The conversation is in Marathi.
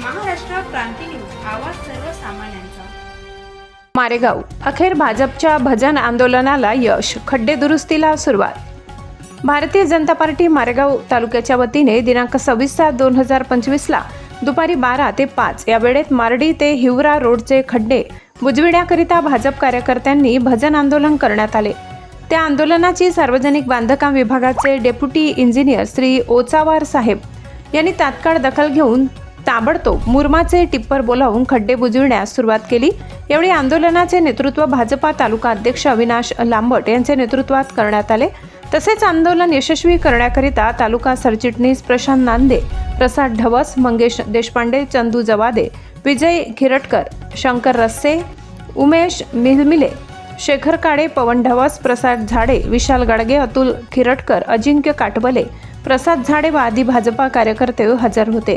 क्रांती न्यूज आवाज सर्वसामान्यांचा. मारेगाव अखेर भाजपच्या भजन आंदोलनाला यश खड्डे दुरुस्तीला सुरुवात. भारतीय जनता पार्टी मारेगाव तालुक्याच्या वतीने दिनांक सव्वीस सात दोन हजार पंचवीसला दुपारी बारा ते पाच या वेळेत मारडी ते हिवरा रोडचे खड्डे बुजविण्याकरिता भाजप कार्यकर्त्यांनी भजन आंदोलन करण्यात आले. त्या आंदोलनाची सार्वजनिक बांधकाम विभागाचे डेप्युटी इंजिनियर श्री ओचावार साहेब यांनी तात्काळ दखल घेऊन ताबडतोब मुरमाचे टिप्पर बोलावून खड्डे बुजविण्यास सुरुवात केली. यावेळी आंदोलनाचे नेतृत्व भाजपा तालुका अध्यक्ष अविनाश लांबट यांच्या नेतृत्वात करण्यात आले. तसेच आंदोलन यशस्वी करण्याकरिता तालुका सरचिटणीस प्रशांत नांदे प्रसाद ढवस मंगेश देशपांडे चंदू जवादे विजय खिरटकर शंकर रस्से उमेश मिलमिले शेखर काळे पवन ढवस प्रसाद झाडे विशाल गाडगे अतुल खिरटकर अजिंक्य काटबले प्रसाद झाडे व आदी भाजपा कार्यकर्ते हजर होते.